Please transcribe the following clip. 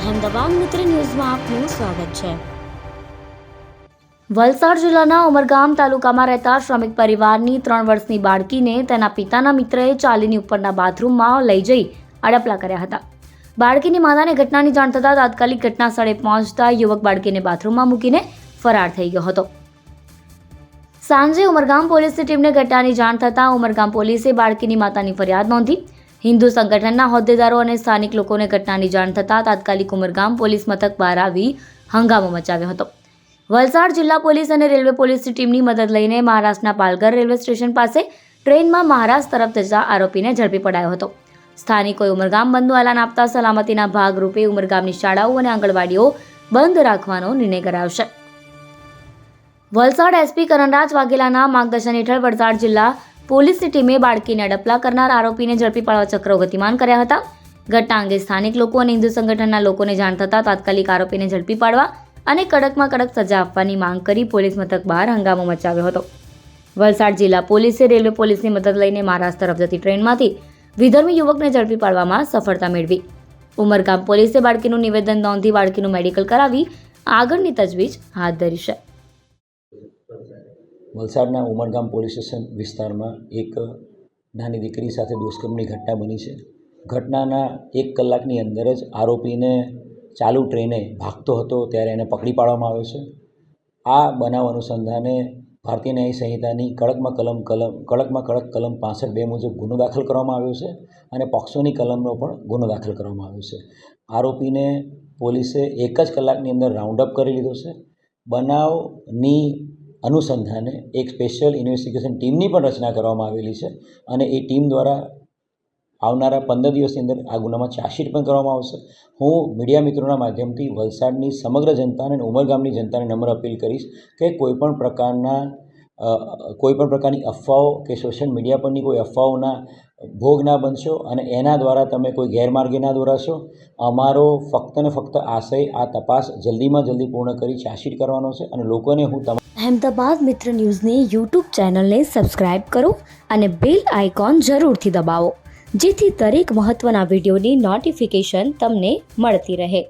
અહેમદાબાદ મિત્ર ન્યૂઝમાં આપનું સ્વાગત છે. વલસાડ જિલ્લાના ઉમરગામ તાલુકામાં રહેતા શ્રમિક પરિવારની ત્રણ વર્ષની બાળકીને તેના પિતાના મિત્રએ ચાલીની ઉપરના બાથરૂમમાં લઈ જઈ અડપલા કર્યા હતા. બાળકીની માતાને ઘટનાની જાણ થતાં તાત્કાલિક ઘટના સ્થળે પહોંચતા યુવક બાળકીને બાથરૂમમાં મૂકીને ફરાર થઈ ગયો હતો. સાંજે ઉમરગામ પોલીસની ટીમને ઘટનાની જાણ થતાં ઉમરગામ પોલીસે બાળકીની માતાની ફરિયાદ નોંધી હિન્દુ સંગઠનના હોદ્દેદારો અને સ્થાનિક લોકોને ઘટનાની જાણ થતાં તાત્કાલિક ઉમરગામ પોલીસ મથક બહાર આવી હંગામો મચાવ્યો હતો. વલસાડ જિલ્લા પોલીસ અને રેલવે પોલીસની ટીમની મદદ લઈને મહારાષ્ટ્રના પાલઘર રેલવે સ્ટેશન પાસે ટ્રેનમાં મહારાષ્ટ્ર તરફ જતા આરોપીને ઝડપી પડાયો હતો. સ્થાનિકોએ ઉમરગામ બંધનું એલાન આપતા સલામતીના ભાગરૂપે ઉમરગામની શાળાઓ અને આંગણવાડીઓ બંધ રાખવાનો નિર્ણય કરાયો છે. વલસાડ એસપી કરણરાજ વાઘેલાના માર્ગદર્શન હેઠળ વલસાડ જિલ્લા પોલીસની ટીમે બાળકીને અડપલા કરનાર આરોપીને ઝડપી પાડવા ચક્રો ગતિમાન કર્યા હતા. ઘટના અંગે સ્થાનિક લોકો અને હિન્દુ સંગઠનના લોકોને જાણ થતાં તાત્કાલિક આરોપીને ઝડપી પાડવા અને કડકમાં કડક સજા આપવાની માંગ કરી પોલીસ મથક બહાર હંગામો મચાવ્યો હતો. વલસાડ જિલ્લા પોલીસે રેલવે પોલીસની મદદ લઈને મહારાષ્ટ્ર તરફ જતી ટ્રેનમાંથી વિધર્મી યુવકને ઝડપી પાડવામાં સફળતા મેળવી. ઉમરગામ પોલીસે બાળકીનું નિવેદન નોંધી બાળકીનું મેડિકલ કરાવી આગળની તજવીજ હાથ ધરી છે. વલસાડના ઉમરગામ પોલીસ સ્ટેશન વિસ્તારમાં એક નાની દીકરી સાથે દુષ્કર્મની ઘટના બની છે. ઘટનાના એક કલાકની અંદર જ આરોપીને ચાલુ ટ્રેને ભાગતો હતો, ત્યારે એને પકડી પાડવામાં આવ્યો છે. આ બનાવ અનુસંધાને ભારતીય ન્યાય સંહિતાની કડકમાં કલમ કલમ, કડકમાં કડક કલમ પાસઠ બે મુજબ ગુનો દાખલ કરવામાં આવ્યો છે અને પોક્સોની કલમનો પણ ગુનો દાખલ કરવામાં આવ્યો છે. આરોપીને પોલીસે એક જ કલાકની અંદર રાઉન્ડ અપ કરી લીધો છે. બનાવની અનુસંધાને એક સ્પેશિયલ ઇન્વેસ્ટિગેશન ટીમની પણ રચના કરવામાં આવેલી છે અને એ ટીમ દ્વારા આવનારા પંદર દિવસની અંદર આ ગુનામાં ચાર્જશીટ પણ કરવામાં આવશે. હું મીડિયા મિત્રોના માધ્યમથી વલસાડની સમગ્ર જનતાને અને ઉમરગામની જનતાને નમ્ર અપીલ કરીશ કે કોઈપણ પ્રકારના કોઈપણ પ્રકારની અફવાઓ કે સોશિયલ મીડિયા પરની કોઈ અફવાઓના ભોગ ના બનશો અને એના દ્વારા તમે કોઈ ગેરમાર્ગે ના દોરાશો, અમારો ફક્ત ને ફક્ત આશય, આ તપાસ જલ્દીમાં જલ્દી પૂર્ણ કરી ચાર્જશીટ કરવાનો છે અને લોકોને હું તમામ અહેમદાબાદ મિત્ર ન્યૂઝની યુટ્યુબ ચેનલને સબસ્ક્રાઇબ કરો અને બેલ આઇકોન જરૂરથી દબાવો, જેથી દરેક મહત્ત્વના વિડીયોની નોટિફિકેશન તમને મળતી રહે.